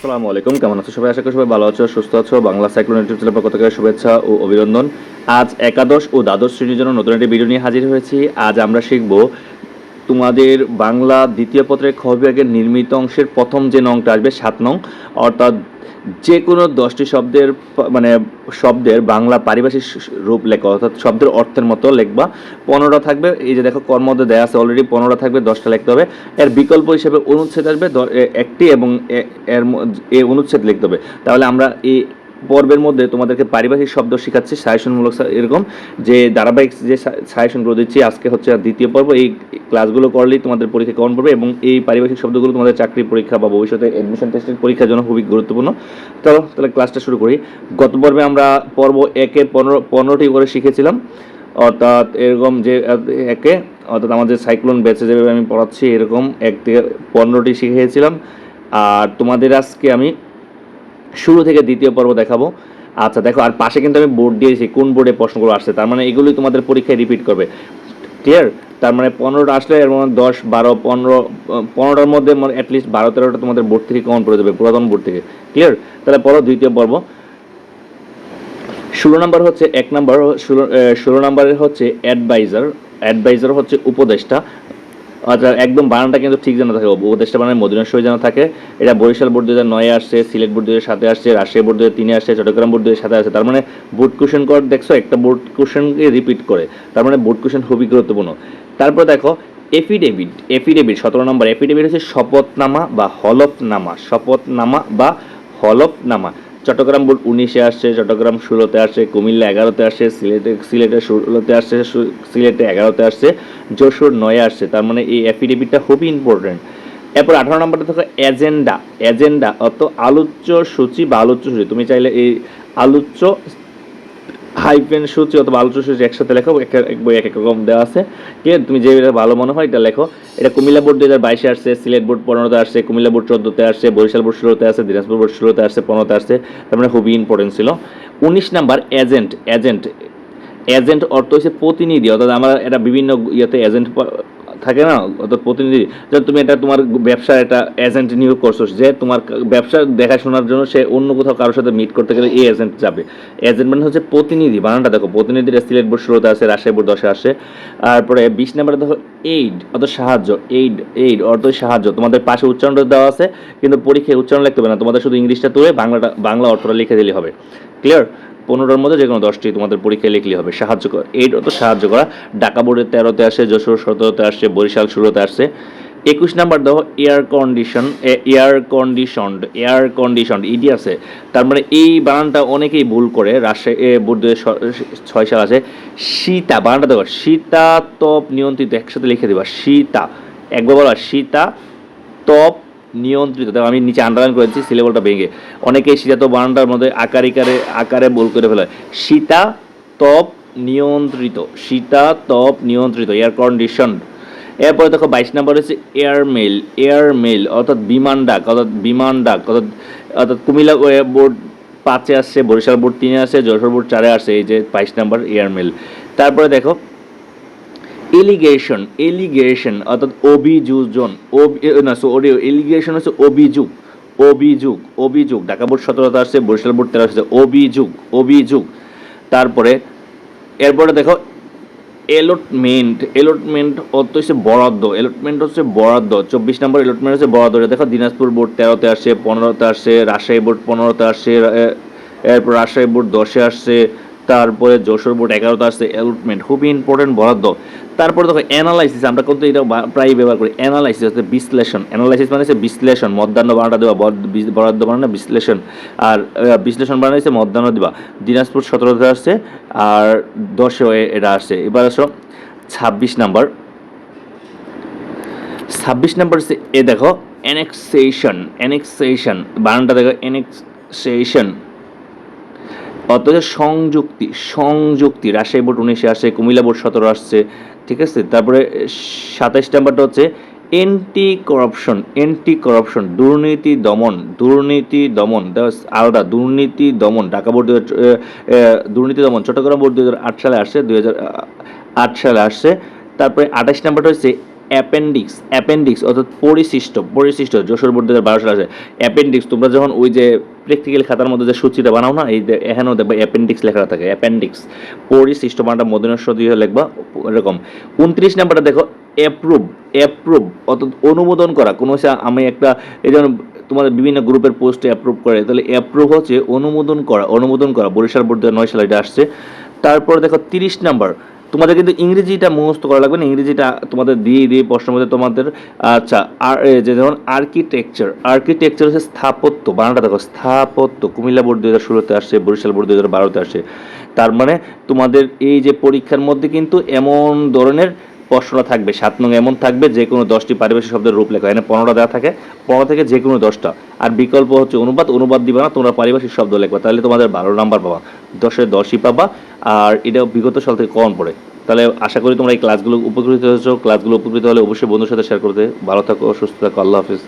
আসসালামু আলাইকুম। কেমন আছো সবাই? আশা করি সবাই ভালো আছো, সুস্থ আছো। বাংলা সাইক্লোন ইউটিউব চ্যানেল পক্ষ থেকে শুভেচ্ছা ও অভিনন্দন। আজ একাদশ ও দ্বাদশ শ্রেণির জন্য নতুন একটি ভিডিও নিয়ে হাজির হয়েছি। আজ আমরা শিখব তোমাদের বাংলা দ্বিতীয় পত্রের খ বিভাগের নির্মিত অংশের প্রথম যে নংটা আসবে সাত নং, অর্থাৎ যে কোনো দশটি শব্দের মানে শব্দের বাংলা পারিভাষিক রূপ লেখা, অর্থাৎ শব্দের অর্থের মতো লেখবা। পনেরোটা থাকবে, এই যে দেখো কর্মতে দেয়া আছে অলরেডি পনেরোটা থাকবে, দশটা লিখতে হবে। এর বিকল্প হিসেবে অনুচ্ছেদ আসবে একটি এবং এর এ অনুচ্ছেদ লিখতে হবে। তাহলে আমরা এই পর্বের মধ্যে তোমাদেরকে পারিভাষিক শব্দ শেখাচ্ছি, সাজেশনমূলক এরকম যে ধারাবাহিক যে সাজেশনগুলো দিচ্ছি, আজকে হচ্ছে দ্বিতীয় পর্ব, এই ক্লাসগুলো করলেই তোমাদের পরীক্ষা কমন পড়বে এবং এই পারিভাষিক শব্দগুলো তোমাদের চাকরি পরীক্ষা বা ভবিষ্যতে অ্যাডমিশন টেস্টের পরীক্ষার জন্য খুবই গুরুত্বপূর্ণ। চলো, তাহলে ক্লাসটা শুরু করি। গত পর্বে আমরা পর্ব একে পনেরো, পনেরোটি করে শিখেছিলাম, অর্থাৎ এরকম যে, একে, অর্থাৎ আমাদের সাইক্লোন ব্যাচে যেভাবে আমি পড়াচ্ছি, এরকম এক থেকে পনেরোটি শিখিয়েছিলাম আর তোমাদের আজকে আমি শুরু থেকে দ্বিতীয় পর্ব দেখাবো। আচ্ছা দেখো, আর পাশে কিন্তু আমি বোর্ড দিয়েছি, কোন বোর্ডে প্রশ্নগুলো আসছে। তার মানে এগুলোই তোমাদের পরীক্ষায় রিপিট করবে। ক্লিয়ার তার মানে পনেরোটা আসলে এর মধ্যে দশ, বারো, পনেরো পনেরোটার মধ্যে অ্যাটলিস্ট বারো তেরোটা তোমাদের বোর্ড থেকে কমন পড়ে যাবে, পুরাতন বোর্ড থেকে। ক্লিয়ার তাহলে পড়ো দ্বিতীয় পর্ব। ষোলো নম্বর হচ্ছে এক নম্বর ষোলো ষোলো নম্বরের হচ্ছে অ্যাডভাইজার অ্যাডভাইজার হচ্ছে উপদেষ্টা। আচ্ছা একদম বানানটা কিন্তু ঠিক জানা থাকে। উপদেষ্টা বানানে মদিনার সই জানা থাকে। এটা বরিশাল বোর্ড দু হাজার নয়ে আসছে, সিলেট বোর্ড দু হাজার আসছে, রাজশাহী বোর্ড দু হাজার তিনে আসছে, চট্টগ্রাম বোর্ড দু হাজার আসছে। তার মানে বোর্ড কোশ্চেন কর, দেখছ, একটা বোর্ড কোশ্চেনকে রিপিট করে। তার মানে বোর্ড কোশ্চেন খুবই গুরুত্বপূর্ণ। তারপর দেখো এফিডেভিট এফিডেভিট সতেরো নম্বর এফিডেভিট হচ্ছে শপথনামা বা হলফনামা, শপথনামা বা হলফনামা। চট্টগ্রাম বোর্ড উনিশে আসছে, চট্টগ্রাম ষোলোতে আসছে, কুমিল্লা এগারোতে আসছে, সিলেটে সিলেটে ষোলোতে আসছে সিলেটে এগারোতে আসছে, যশোর নয়ে আসছে। তার মানে এই অ্যাফিডেভিটটা খুবই ইম্পর্টেন্ট এরপর আঠারো নম্বরটা দেখো এজেন্ডা এজেন্ডা অত আলোচ্য সূচি বা আলোচ্য সূচি। তুমি চাইলে এই আলোচ্য হাইপেন সূচি অথবা আলোচ্য সূচি একসাথে লেখো, এক এক বই এক এক রকম দেওয়া আছে। ঠিক আছে তুমি যে ভালো মনে হয় এটা লেখো। এটা কুমিল্লা বোর্ড দু হাজার বাইশে আসছে, সিলেট বোর্ড পনেরোতে আসছে, কুমিল্লা বোর্ড চোদ্দোতে আসছে, বরিশাল বোর্ড ষোলোতে আসছে, দিনাজপুর বোর্ড ষোলোতে আসছে, পনেরোতে আসছে। তার মানে খুবই ইম্পর্টেন্ট ছিল। উনিশ নাম্বার এজেন্ট এজেন্ট এজেন্ট অর্থ হচ্ছে প্রতিনিধি, অর্থাৎ আমরা এটা বিভিন্ন ইয়েতে এজেন্ট থাকে না? অর্থাৎ প্রতিনিধি যেমন তুমি এটা তোমার ব্যবসার একটা এজেন্ট নিয়োগ করছ, যে তোমার ব্যবসা দেখাশোনার জন্য সে অন্য কোথাও কারোর সাথে মিট করতে গেলে এই এজেন্ট যাবে। এজেন্ট মানে হচ্ছে প্রতিনিধি, বানানটা দেখো, প্রতিনিধিরা সিলেট বোর্ড ষোলোতে আছে রাজশাহী বোর্ড দশে আসে, তারপরে বিশ নম্বরে দেখো এইড অর্থ সাহায্য এইড এইড অর্থ সাহায্য, তোমাদের পাশে উচ্চারণটা দেওয়া আছে, কিন্তু পরীক্ষায় উচ্চারণ লিখতে হবে না, তোমাদের শুধু ইংলিশটা তুলে বাংলাটা, বাংলা অর্থটা লিখে দিলে হবে। ক্লিয়ার পনেরোটার মধ্যে যে কোনো দশটি তোমাদের পরীক্ষায় লিখলে হবে। সাহায্য করা। এইট তো সাহায্য করা। ঢাকা বোর্ডের তেরোতে আসে যশোর সতেরোতে আসছে, বরিশাল ষোলোতে আসছে। একুশ নাম্বার দেখো air condition air conditioned air conditioned ED আছে। তার মানে এই বানানটা অনেকেই ভুল করে। রাজশাহী বোর্ড ছয় সাল আছে। সীতা, বানানটা দেখো। সীতা, তপ, নিয়ন্ত্রিত, একসাথে লিখে দেবা। সীতা, একবার বলা সীতা, তপ নিয়ন্ত্রিত, দেখো আমি নিচে আন্ডারলাইন করেছি সিলেবলটা ভেঙে। অনেকেই তো বানানটার মধ্যে আকার ইকারে, আকারে বল করে ফেলে। সীতা তপ নিয়ন্ত্রিত, সীতা তপ নিয়ন্ত্রিত এয়ার কন্ডিশন এরপরে দেখো বাইশ নাম্বার হচ্ছে এয়ার মেল এয়ার মেল অর্থাৎ বিমান ডাক, অর্থাৎ বিমান ডাক, অর্থাৎ অর্থাৎ কুমিল্লা বোর্ড পাঁচে আসছে, বরিশাল বোর্ড তিনে আসছে, যশোর বোর্ড চারে আসছে, এই যে বাইশ নাম্বার এয়ার মেল তারপরে দেখো এলিগেশন এলিগেশন অর্থাৎ অভিযোজন না সরি এলিগেশন হচ্ছে অভিযোগ অভিযোগ অভিযোগ। ঢাকা বোর্ড সতেরোতে আসছে, বরিশাল বোর্ড তেরো আসছে, অভিযোগ অভিযোগ। তারপরে, এরপরে দেখো এলটমেন্ট এলটমেন্ট অর্থ হচ্ছে বরাদ্দ এলটমেন্ট হচ্ছে বরাদ্দ। চব্বিশ নম্বর এলটমেন্ট হচ্ছে বরাদ্দ। দেখো, দিনাজপুর বোর্ড তেরোতে আসছে, পনেরোতে আসছে, রাজশাহী বোর্ড পনেরোতে আসছে এরপর রাজশাহী বোর্ড দশে আসছে তারপরে যশোর বোর্ড এগারোতে আসছে এলটমেন্ট খুবই ইম্পর্টেন্ট বরাদ্দ। তারপরে দেখো অ্যানালাইসিস আমরা কিন্তু এটা প্রায়ই ব্যবহার করি। অ্যানালাইসিস হচ্ছে বিশ্লেষণ। অ্যানালাইসিস মানে হচ্ছে বিশ্লেষণ, মধ্যাহ্ন বানাটা দেওয়া বরাদ্দ বানানো বিশ্লেষণ। আর বিশ্লেষণ বানানো হচ্ছে মধ্যাহ্ন দেওয়া। দিনাজপুর সতেরোতে আসছে, আর দশে এটা আসছে। এবার আসো, ছাব্বিশ নাম্বার। ছাব্বিশ নাম্বার এ দেখো অ্যানেক্সেশন অ্যানেক্সেশন বানানটা দেখো অ্যানেক্সেশন অথচ সংযুক্তি সংযুক্তি, রাজশাহী বোর্ড উনিশে আসছে কুমিল্লা বোর্ড সতেরো আসছে, ঠিক আছে? তারপরে সাতাইশ নাম্বারটা হচ্ছে এন্টি করাপশন এন্টি করাপশন দুর্নীতি দমন দুর্নীতি দমন আলাদা, দুর্নীতি দমন, ঢাকা বোর্ড দুর্নীতি দমন, চট্টগ্রাম বোর্ড দুই হাজার আট সালে আসছে দুই আট সালে আসছে তারপরে আঠাশ নাম্বারটা হচ্ছে অ্যাপেন্ডিক্স অ্যাপেন্ডিক্স অর্থাৎ পরিশিষ্ট পরিশিষ্ট, যশোর বোর্ড দু হাজার বারো আসে। অ্যাপেন্ডিক্স, তোমরা যখন ওই যে প্র্যাকটিক্যাল খাতার মধ্যে যে সূচিটা বানাও না, এই এখানেও দেখবে অ্যাপেন্ডিক্স লেখা থাকে, অ্যাপেন্ডিক্স। পরিশিষ্ট মানটা মদিনাস্য দিয়ে লিখবা, এরকম। উনত্রিশ নাম্বারটা দেখো অ্যাপ্রুভ অ্যাপ্রুভ অর্থাৎ অনুমোদন করা। কোনো আমি একটা, এই যেমন তোমাদের বিভিন্ন গ্রুপের পোস্টে অ্যাপ্রুভ করে, তাহলে অ্যাপ্রুভ হচ্ছে অনুমোদন করা অনুমোদন করা। বরিশাল বোর্ড নয় সালে এটা আসছে। তারপর দেখো তিরিশ নাম্বার তোমাদের কিন্তু ইংরেজিটা মুখস্থ করা লাগবে না, ইংরেজিটা তোমাদের দিয়ে দিয়ে প্রশ্নের মধ্যে তোমাদের আচ্ছা আর যে যেমন আর্কিটেকচার আর্কিটেকচার হচ্ছে স্থাপত্য, বানানটা দেখো, স্থাপত্য, কুমিল্লা বোর্ড দু হাজার ষোলোতে আসে বরিশাল বোর্ড দু হাজার বারোতে আসছে। তার মানে তোমাদের এই যে পরীক্ষার মধ্যে কিন্তু এমন ধরনের প্রশ্ন থাকবে, সাত নং এমন থাকবে যে কোনো দশটি পারিভাষিক শব্দের রূপ লেখা এখানে পনেরোটা দেওয়া থাকে, পনেরো থেকে যে কোনো দশটা। আর বিকল্প হচ্ছে অনুবাদ অনুবাদ দিবা না, তোমরা পারিভাষিক শব্দ লেখবা, তাহলে তোমাদের বারো নাম্বার পাবা দশে দশই পাবা, আর এটা বিগত সাল থেকে কম পড়ে। তাহলে আশা করি তোমরা এই ক্লাসগুলো উপকৃত হয়েছো, ক্লাসগুলো উপকৃত হলে অবশ্যই বন্ধুর সাথে শেয়ার করতে। ভালো থাকো, সুস্থ থাকো, আল্লাহ হাফিজ।